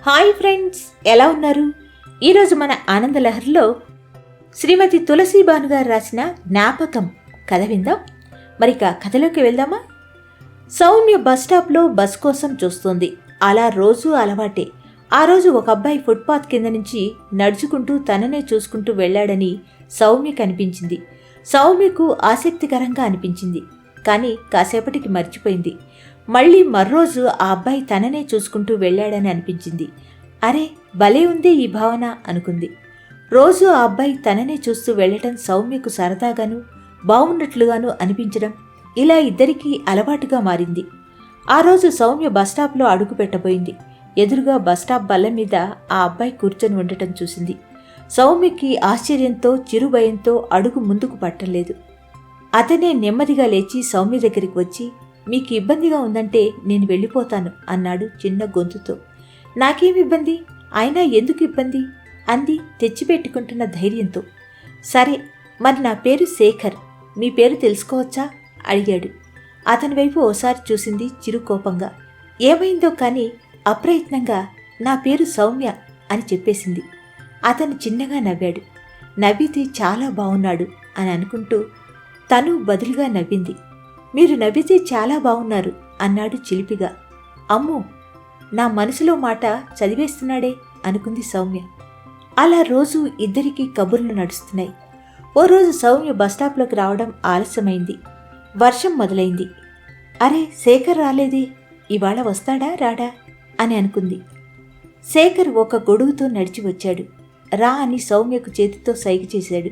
Hi friends ఎలా ఉన్నారు? ఈరోజు మన ఆనందలహరిలో శ్రీమతి తులసీబాను గారు రాసిన జ్ఞాపకం. కథ విందాం. మరి ఇక కథలోకి వెళ్దామా? సౌమ్య బస్ స్టాప్లో బస్ కోసం చూస్తుంది. అలా రోజు అలవాటే. ఆ రోజు ఒక అబ్బాయి ఫుట్పాత్ కింద నుంచి నడుచుకుంటూ తననే చూసుకుంటూ వెళ్ళాడని సౌమ్య కనిపించింది. సౌమ్యకు ఆసక్తికరంగా అనిపించింది. కానీ కాసేపటికి మర్చిపోయింది. మళ్ళీ మర్రోజు ఆ అబ్బాయి తననే చూసుకుంటూ వెళ్ళాడని అనిపించింది. అరే భలే ఉంది ఈ భావన అనుకుంది. రోజు ఆ అబ్బాయి తననే చూస్తూ వెళ్ళటం సౌమ్యకు సరదాగాను బాగున్నట్లుగాను అనిపించడం ఇలా ఇద్దరికీ అలవాటుగా మారింది. ఆ రోజు సౌమ్య బస్టాప్లో అడుగు పెట్టబోయింది. ఎదురుగా బస్టాప్ బల్ల మీద ఆ అబ్బాయి కూర్చొని ఉండటం చూసింది. సౌమ్యకి ఆశ్చర్యంతో చిరుభయంతో అడుగు ముందుకు పట్టలేదు. అతనే నెమ్మదిగా లేచి సౌమ్య దగ్గరికి వచ్చి మీకు ఇబ్బందిగా ఉందంటే నేను వెళ్ళిపోతాను అన్నాడు చిన్న గొంతుతో. నాకేం ఇబ్బంది? అయినా ఎందుకు ఇబ్బంది? అంది తెచ్చిపెట్టుకుంటున్న ధైర్యంతో. సరే మరి నా పేరు శేఖర్. మీ పేరు తెలుసుకోవచ్చా? అడిగాడు. అతని వైపు ఓసారి చూసింది చిరుకోపంగా. ఏమైందో కానీ అప్రయత్నంగా నా పేరు సౌమ్య అని చెప్పేసింది. అతను చిన్నగా నవ్వాడు. నవ్వితే చాలా బాగున్నాడు అని అనుకుంటూ తను బదులుగా నవ్వింది. మీరు నవ్వితే చాలా బాగున్నారు అన్నాడు చిలిపిగా. అమ్మో నా మనసులో మాట చదివేస్తున్నాడే అనుకుంది సౌమ్య. అలా రోజు ఇద్దరికీ కబుర్లు నడుస్తున్నాయి. ఓ రోజు సౌమ్య బస్టాప్లోకి రావడం ఆలస్యమైంది. వర్షం మొదలైంది. అరే శేఖర్ రాలేదే? ఇవాళ వస్తాడా రాడా? అని అనుకుంది. శేఖర్ ఒక గొడుగుతో నడిచి వచ్చాడు. రా అని సౌమ్యకు చేతితో సైగ చేశాడు.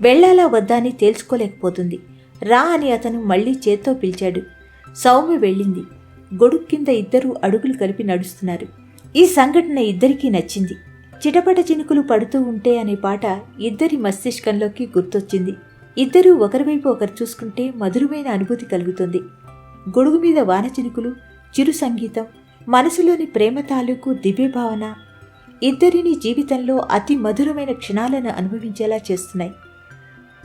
వెళ్ళాలా వద్దా అని తేల్చుకోలేకపోతుంది. రా అని అతను మళ్ళీ చేత్తో పిలిచాడు. సౌమ్య వెళ్ళింది. గొడుగు కింద ఇద్దరూ అడుగులు కలిపి నడుస్తున్నారు. ఈ సంఘటన ఇద్దరికీ నచ్చింది. చిటపట చినుకులు పడుతూ ఉంటే అనే పాట ఇద్దరి మస్తిష్కంలోకి గుర్తొచ్చింది. ఇద్దరూ ఒకరివైపు ఒకరు చూసుకుంటే మధురమైన అనుభూతి కలుగుతుంది. గొడుగు మీద వాన చినుకులు చిరు సంగీతం మనసులోని ప్రేమ తాలూకు దివ్య భావన ఇద్దరిని జీవితంలో అతి మధురమైన క్షణాలను అనుభవించేలా చేస్తున్నాయి.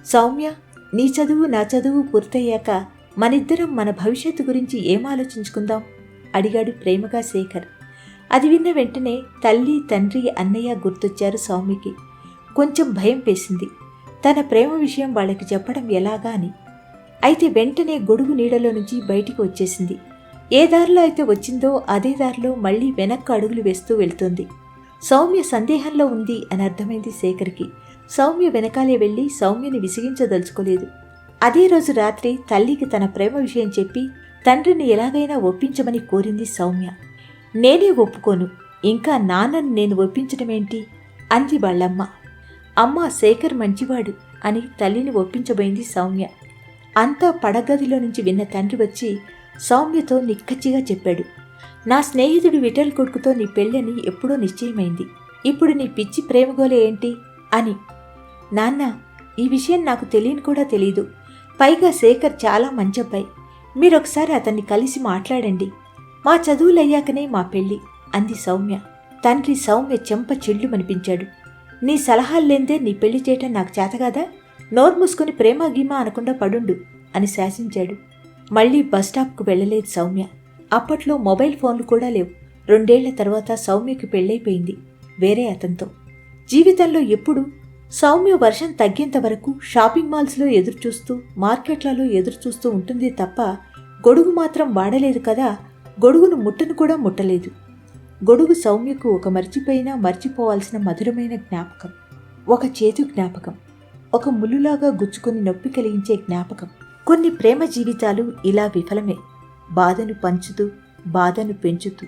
సౌమ్య నీ చదువు నా చదువు పూర్తయ్యాక మనిద్దరం మన భవిష్యత్తు గురించి ఏం ఆలోచించుకుందాం? అడిగాడు ప్రేమగా శేఖర్. అది విన్న వెంటనే తల్లి తండ్రి అన్నయ్య గుర్తొచ్చారు స్వామికి. కొంచెం భయం వేసింది. తన ప్రేమ విషయం వాళ్ళకి చెప్పడం ఎలాగా అని. అయితే వెంటనే గొడుగు నీడలో నుంచి బయటికి వచ్చేసింది. ఏ దారిలో అయితే వచ్చిందో అదే దారిలో మళ్ళీ వెనక్కు అడుగులు వేస్తూ వెళ్తుంది. సౌమ్య సందేహంలో ఉంది అని అర్థమైంది శేఖర్కి. సౌమ్య వెనకాలే వెళ్ళి సౌమ్యని విసిగించదలుచుకోలేదు. అదే రోజు రాత్రి తల్లికి తన ప్రేమ విషయం చెప్పి తండ్రిని ఎలాగైనా ఒప్పించమని కోరింది సౌమ్య. నేనే ఒప్పుకోను ఇంకా నాన్నను నేను ఒప్పించడమేంటి అంది వాళ్ళమ్మ. అమ్మ శేఖర్ మంచివాడు అని తల్లిని ఒప్పించబోయింది సౌమ్య. అంతా పడగదిలో నుంచి విన్న తండ్రి వచ్చి సౌమ్యతో నిక్కచ్చిగా చెప్పాడు. నా స్నేహితుడు విఠల్ కొడుకుతో నీ పెళ్ళని ఎప్పుడో నిశ్చయమైంది. ఇప్పుడు నీ పిచ్చి ప్రేమగోలే ఏంటి? అని నాన్న ఈ విషయం నాకు తెలియని కూడా తెలీదు. పైగా శేఖర్ చాలా మంచబ్బాయి. మీరొకసారి అతన్ని కలిసి మాట్లాడండి. మా చదువులయ్యాకనే మా పెళ్ళి అంది సౌమ్య. తండ్రి సౌమ్య చెంప చెల్లుమనిపించాడు. నీ సలహాలు లేందే నీ పెళ్ళి చేయటం నాకు చేతగాదా? నోరు మూసుకుని ప్రేమ గీమా అనకుండా పడుండు అని శాసించాడు. మళ్ళీ బస్టాప్కు వెళ్ళలేదు సౌమ్య. అప్పట్లో మొబైల్ ఫోన్లు కూడా లేవు. రెండేళ్ళ తర్వాత సౌమ్యకి పెళ్ళైపోయింది వేరే అతనితో. జీవితంలో ఎప్పుడు సౌమ్య వర్షం తగ్గేంత వరకు షాపింగ్ మాల్స్లో ఎదురుచూస్తూ మార్కెట్లలో ఎదురుచూస్తూ ఉంటుంది తప్ప గొడుగు మాత్రం వాడలేదు కదా. గొడుగును ముట్టను కూడా ముట్టలేదు. గొడుగు సౌమ్యకు ఒక మర్చిపోయినా మర్చిపోవాల్సిన మధురమైన జ్ఞాపకం. ఒక చేతు జ్ఞాపకం. ఒక ముల్లులాగా గుచ్చుకుని నొప్పి కలిగించే జ్ఞాపకం. కొన్ని ప్రేమ జీవితాలు ఇలా విఫలమే. బాధను పంచుతూ బాధను పెంచుతూ